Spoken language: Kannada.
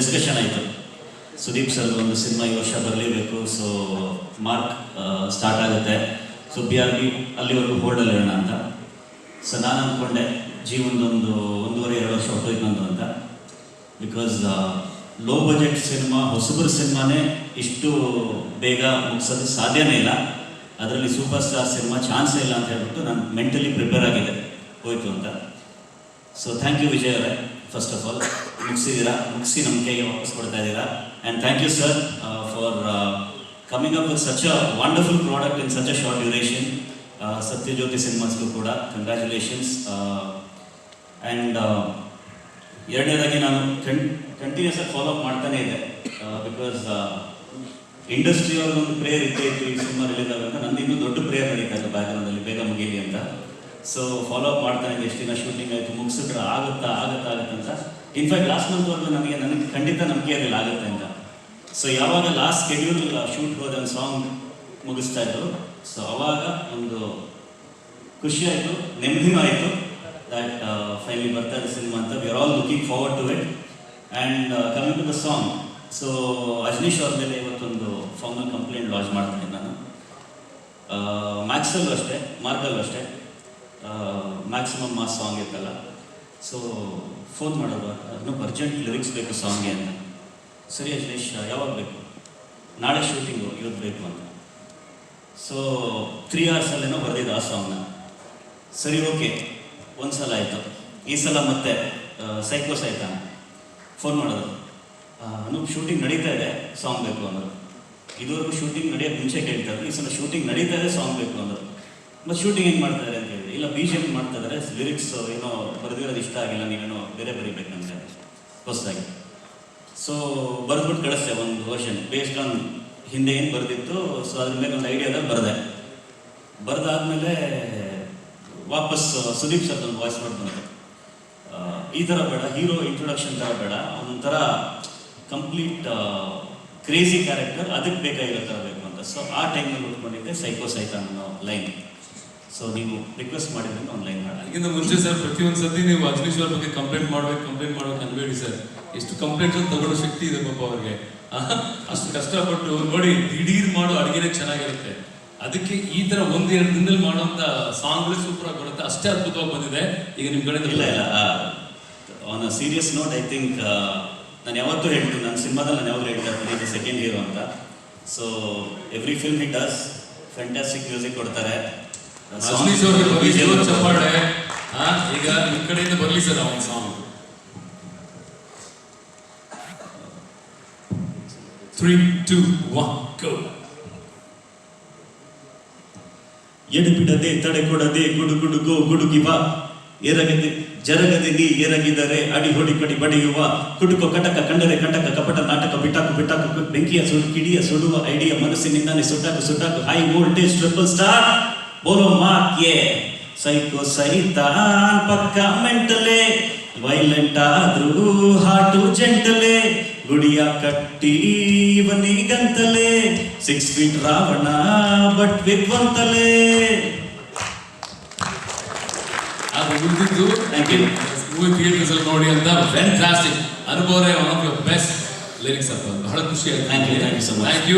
ಡಿಸ್ಕಷನ್ ಆಯಿತು. ಸುದೀಪ್ ಸರ್ ಒಂದು ಸಿನಿಮಾ ಈ ವರ್ಷ ಬರಲೇಬೇಕು. ಸೊ ಮಾರ್ಕ್ ಸ್ಟಾರ್ಟ್ ಆಗುತ್ತೆ. ಸೊ ಬಿ ಆರ್ ಬಿ ಅಲ್ಲಿವರೆಗೂ ಹೋಲ್ಡಲ್ಲಿ ಇರೋಣ ಅಂತ. ಸೊ ನಾನು ಅಂದ್ಕೊಂಡೆ ಜೀವನದೊಂದು ಒಂದೂವರೆ, ಎರಡು ವರ್ಷ ಹೊಟ್ಟೋಯ್ತು ಅಂತ. ಬಿಕಾಸ್ ಲೋ ಬಜೆಟ್ ಸಿನಿಮಾ ಹೊಸಬರ ಸಿನಿಮಾನೇ ಇಷ್ಟು ಬೇಗ ಮುಗಿಸೋದು ಸಾಧ್ಯನೇ ಇಲ್ಲ. ಅದರಲ್ಲಿ ಸೂಪರ್ ಸ್ಟಾರ್ ಸಿನಿಮಾ ಚಾನ್ಸೇ ಇಲ್ಲ ಅಂತ ಹೇಳ್ಬಿಟ್ಟು ನಾನು ಮೆಂಟಲಿ ಪ್ರಿಪೇರ್ ಆಗಿದೆ. ಹೋಯ್ತು ಅಂತ. ಸೊ ಥ್ಯಾಂಕ್ ಯು ವಿಜಯ್ ಅವರೇ. ಫಸ್ಟ್ ಆಫ್ ಆಲ್ ಮುಗಿಸಿದ್ದೀರಾ? ಮುಗಿಸಿ ನಮ್ಮ ಕೈಗೆ ವಾಪಸ್ ಕೊಡ್ತಾ ಇದ್ದೀರಾ? And thank you sir for coming up with such a wonderful product in such a short duration Sathyajyothi ಸಿನಿಮಾಸ್ಗೂ ಕೂಡ ಕಂಗ್ರ್ಯಾಚುಲೇಷನ್ಸ್ ಆ್ಯಂಡ್ ಎರಡನೇದಾಗಿ ನಾನು ಕನ್ ಕಂಟಿನ್ಯೂಸ್ ಆಗಿ ಫಾಲೋ ಅಪ್ ಮಾಡ್ತಾನೆ ಇದೆ. ಬಿಕಾಸ್ ಇಂಡಸ್ಟ್ರಿ ಅವ್ರ ಒಂದು ಪ್ರೇಯರ್ ಇದ್ದೇ ಇತ್ತು ಈ ಸಿನಿಮಾ ರಿಲೀಸ್ ಆಗುವಂತ ನಂದು ಇನ್ನೂ ದೊಡ್ಡ ಪ್ರೇಯರ್ ನಡೀತಾ ಇದೆ ಬ್ಯಾಕ್ಗ್ರೌಂಡಲ್ಲಿ ಬೇಗ ಮುಗೀಲಿ ಅಂತ. ಸೊ ಫಾಲೋ ಅಪ್ ಮಾಡ್ತಾನೆ ಎಷ್ಟು ದಿನ ಶೂಟಿಂಗ್ ಆಯಿತು, ಮುಗಿಸಿದ್ರೆ ಆಗುತ್ತಾ ಆಗುತ್ತಾ ಇನ್ಫ್ಯಾಕ್ಟ್ ಲಾಸ್ಟ್ ಮಂತ್ವರೆಗೂ ನನಗೆ ನನಗೆ ಖಂಡಿತ ನಂಬಿಕೆ ಇರಲಿಲ್ಲ ಆಗುತ್ತೆ ಅಂತ. ಸೊ ಯಾವಾಗ ಲಾಸ್ಟ್ ಶೆಡ್ಯೂಲ್ ಶೂಟ್ ಹೋದ ಒಂದು ಸಾಂಗ್ ಮುಗಿಸ್ತಾ ಇದ್ರು ಸೊ ಅವಾಗ ಒಂದು ಖುಷಿ ಆಯಿತು ನೆಮ್ಮದಿನೂ ಆಯಿತು ದಟ್ ಫೈನಲಿ ಬರ್ತಾ ಇದೆ ಸಿನಿಮಾ ಅಂತ. We are all looking forward to it and coming to the song so Ajaneesh ಅವ್ರ ಮೇಲೆ ಇವತ್ತೊಂದು ಫಾರ್ಮಲ್ ಕಂಪ್ಲೇಂಟ್ ಲಾಜ್ ಮಾಡ್ತೀನಿ ನಾನು. ಮ್ಯಾಕ್ಸಲ್ಲೂ ಅಷ್ಟೇ ಮಾರ್ಕಲ್ಲೂ ಅಷ್ಟೇ. ಮ್ಯಾಕ್ಸಿಮಮ್ ಮಾಸ್ ಸಾಂಗ್ ಇತ್ತಲ್ಲ. ಸೊ ಫೋನ್ ಮಾಡೋದು, ಅದನ್ನು ಅರ್ಜೆಂಟ್ ಲಿರಿಕ್ಸ್ ಬೇಕು ಸಾಂಗ್ಗೆ ಅಂತ. ಸರಿ ಅಜ್ಲೇಶ್ ಯಾವಾಗ ಬೇಕು? ನಾಳೆ ಶೂಟಿಂಗು ಇವತ್ತು ಬೇಕು ಅಂತ. ಸೊ ತ್ರೀ ಅವರ್ಸಲ್ಲೇನೋ ಬರೆದಿದ್ದು ಆ ಸಾಂಗ್ನ ಸರಿ ಓಕೆ ಒಂದು ಸಲ ಆಯಿತು. ಈ ಸಲ ಮತ್ತೆ ಸೈಕೋಸ್ ಆಯ್ತಾ ಫೋನ್ ಮಾಡೋದು. ಅನೂಪ್ ಶೂಟಿಂಗ್ ನಡೀತಾ ಇದೆ ಸಾಂಗ್ ಬೇಕು ಅಂದರು. ಇದುವರೆಗೂ ಶೂಟಿಂಗ್ ನಡೆಯೋಕೆ ಮುಂಚೆ ಕೇಳ್ತಾರೆ ಈ ಸಲ ಶೂಟಿಂಗ್ ನಡೀತಾ ಇದೆ ಸಾಂಗ್ ಬೇಕು ಅಂದರು. ಮತ್ತು ಶೂಟಿಂಗ್ ಹೆಂಗೆ ಮಾಡ್ತಾ ಇಲ್ಲ ಬಿ ಜಿ ಎಂ ಮಾಡ್ತಾ ಇದ್ದಾರೆ ಲಿರಿಕ್ಸ್ ಏನೋ ಬರೆದಿರೋದು ಇಷ್ಟ ಆಗಿಲ್ಲ ನೀವೇನೋ ಬೇರೆ ಬರೀಬೇಕಂತ. ಹೊಸದಾಗಿ ಸೊ ಬರೆದ್ಬಿಟ್ಟು ಕಳಿಸ್ದೆ ಒಂದು ವರ್ಷನ್ ಬೇಸ್ಡ್ ಆನ್ ಹಿಂದೆ ಏನು ಬರೆದಿತ್ತು ಸೊ ಅದ್ರ ಮೇಲೆ ಒಂದು ಐಡಿಯಾದ ಬರೆದೆ. ಬರೆದಾದ್ಮೇಲೆ ವಾಪಸ್ ಸುದೀಪ್ ಸರ್ ಒಂದು ವಾಯ್ಸ್ ಮಾಡಿ ಬಂತು. ಈ ಥರ ಬೇಡ, ಹೀರೋ ಇಂಟ್ರೊಡಕ್ಷನ್ ಥರ ಬೇಡ, ಒಂಥರ ಕಂಪ್ಲೀಟ್ ಕ್ರೇಜಿ ಕ್ಯಾರೆಕ್ಟರ್ ಅದಕ್ಕೆ ಬೇಕಾಗಿರೋ ಥರ ಬೇಕು ಅಂತ. ಸೊ ಆ ಟೈಮಲ್ಲಿ ಉಟ್ಕೊಂಡಿದ್ದೆ ಸೈಕೋ ಸೈತ ಅನ್ನೋ ಲೈನ್ ಸೊ ನೀವು ರಿಕ್ವೆಸ್ಟ್ ಮಾಡಿದ್ರೆ ಆನ್ಲೈನ್ ಲೈನ್ ಮಾಡಿ. ಅದಕ್ಕಿಂತ ಮುಂಚೆ ಸರ್ ಪ್ರತಿಯೊಂದು ಸತಿ ನೀವು ಅಜ್ನೀಶ್ ಅವ್ರ ಬಗ್ಗೆ ಕಂಪ್ಲೇಂಟ್ ಮಾಡ್ಬೇಕು ಕಂಪ್ಲೇಂಟ್ ಮಾಡ್ಬೇಕು ಅನ್ಬೇಡಿ ಸರ್. ಎಷ್ಟು ಕಂಪ್ಲೇಂಟ್ ತಗೊಳ್ಳೋ ಶಕ್ತಿ ಇದೆ ಪಾಪ ಅವ್ರಿಗೆ. ಅಷ್ಟು ಕಷ್ಟಪಟ್ಟು ನೋಡಿ ದಿಢೀರ್ ಮಾಡೋ ಅಡುಗೆನೇ ಚೆನ್ನಾಗಿರುತ್ತೆ. ಅದಕ್ಕೆ ಈ ತರ ಒಂದ್ ಎರಡು ದಿನದಲ್ಲಿ ಮಾಡುವಂತ ಸಾಂಗ್ ಸೂಪರ್ ಆಗಿ ಬರುತ್ತೆ. ಅಷ್ಟೇ ಅದ್ಭುತವಾಗಿ ಬಂದಿದೆ. ಈಗ ನಿಮ್ ಕಡೆ ಇಲ್ಲ ಇಲ್ಲ on a serious note I think ನಾನು ಯಾವತ್ತೂ ಹೇಳ್ತೀನಿ ನನ್ನ ಸಿನಿಮಾದಲ್ಲಿ ನಾನು ಯಾವಾಗ ಹೇಳ್ತಾ ಇದ್ದೀನಿ ಇದು ಸೆಕೆಂಡ್ ಹೀರೋ ಅಂತ. So every film he does fantastic music ಕೊಡ್ತಾರೆ. ಅಜ್ನೀಶ್ ಅವ್ರಿಗೆ ಬರೀ ಜೋರ್ ಚಪ್ಪಾಳೆ. ಈಗ ನಿಮ್ ಕಡೆಯಿಂದ ಬರ್ಲಿ ಸರ್ ಅವನ್ song. Three two one go ಎಡುಬಿಡದೆ ತಡೆ ಕೊಡದೆ ಗುಡು ಗುಡುಗೋ ಗುಡುಗಿವ. ಎರಗದೆ ಜರಗದೆ ನೀ ಎರಗಿದರೆ ಅಡಿ ಹೊಡಿ ಕಡಿ ಬಡಿಯುವ. ಕುಟುಕ ಕಟಕ ಕಂಡರೆ ಕಟಕ ಕಪಟ ನಾಟಕ ಬಿಟಾಕು ಬಿಟಾಕು ಬೆಂಕಿಯ ಸುಡು ಕಿಡಿಯ ಸುಡುವ. ಐಡಿಯ ಮನಸ್ಸಿನಿಂದಾನೆ ಸುಟ್ಟಾಕು ಸುಟ್ಟಾಕು ಹೈ ವೋಲ್ಟೇಜ್ ಟ್ರಿಪಲ್ ಸ್ಟಾರ್ ಬೋಲೋ ಮಾಕ್ಯೆ ಸೈಕೋ ಸಹಿತ ಪಕ್ಕ ಮೆಂಟಲೆ ವೈಲೆಂಟ್ ಆದ್ರೂ ಹಾಟು ಜೆಂಟಲೆ ಗುಡಿಯ ಕಟ್ಟಿ ಇವನಿಗಂತಲೇ ಸಿಕ್ಸ್ ಫೀಟ್ ರಾವಣ ಬಟ್ ವಿದ್ವಂತಲೇ ಅದು ಉಳಿದಿದ್ದು ಮೂವಿ ಥಿಯೇಟರ್ಸ್ ಅಲ್ಲಿ ನೋಡಿ ಅಂತ fantastic ಅನುಭವನೇ one of your best lyrics ಅಂತ. ಬಹಳ ಖುಷಿ ಆಯ್ತು. Thank you